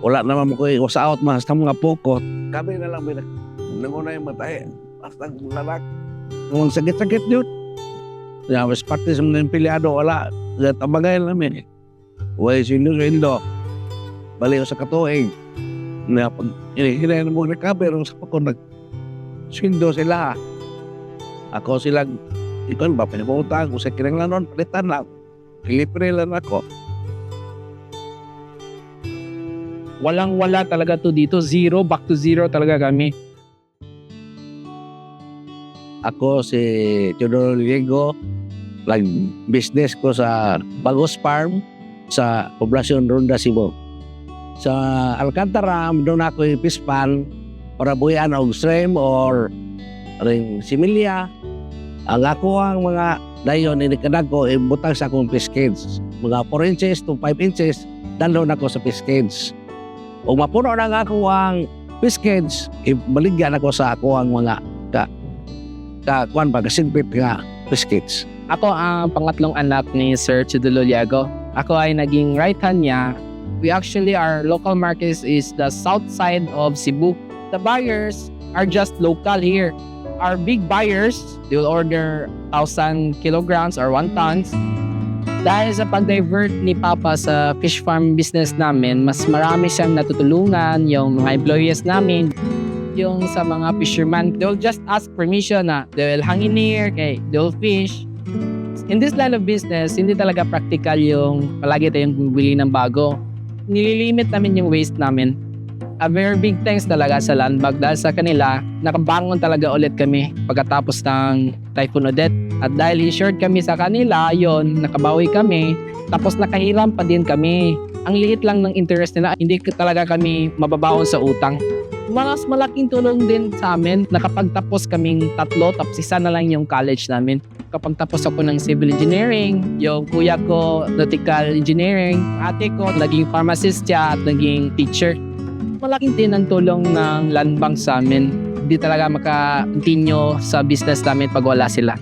wala naman ko mas sa mga pokot. Kami na lang bila. Nanguna yung matay. Basta lalak. Kung sakit-sakit yun. Ya, mas parte sa mga empleyado, wala. Kaya tabagay namin. Way sinundo. Baliw sa katuig. Na pag hinihinay na mo recover, sa ako nag sindo sila. Ako sila, ikon ba, pinaputang ko sa kinanglanon, palitan lang. Pilipre lang ako. Walang-wala talaga to dito. Zero, back to zero talaga kami. Ako si Teodoro Diego, nag business ko sa Bagos Farm sa Poblacion Ronda Cebu. Sa Alcantara, doon ako ipispan para buhian og stream or ring similya. Ang ako ang mga dayon inikadag ko ibutang sa akong fish cage. Mga 4 inches to 5 inches, dalo na ko sa fish cage. O mapuno na nga ako ang cage, ibaligyan ako sa ako ang mga ka, ka kuan ba kasinpit nga cage. Ako ang pangatlong anak ni Sir Chidulo Liago. Ako ay naging right hand niya. We actually, our local market is the south side of Cebu. The buyers are just local here. Our big buyers, they will order 1,000 kilograms or 1 tons. Dahil sa pag-divert ni Papa sa fish farm business namin, mas marami siyang natutulungan, yung mga employees namin, yung sa mga fisherman, they'll just ask permission na they will hang in here, okay, they'll fish. In this line of business, hindi talaga practical yung palagi tayong bumili ng bago. Nililimit namin yung waste namin. A very big thanks talaga sa Landbag dahil sa kanila, nakabangon talaga ulit kami pagkatapos ng Typhoon Odette. At dahil insured kami sa kanila, yon nakabawi kami, tapos nakahiram pa din kami. Ang liit lang ng interest nila, hindi talaga kami mababaon sa utang mas malaking tulong din sa amin. Nakapagtapos kaming tatlo, tapos isa na lang yung college namin. Kapag tapos ako ng civil engineering, yung kuya ko, nautical engineering, ate ko, naging pharmacist siya at naging teacher. Malaking din ang tulong ng land bank sa amin. Hindi talaga maka-continue sa business namin pag wala sila.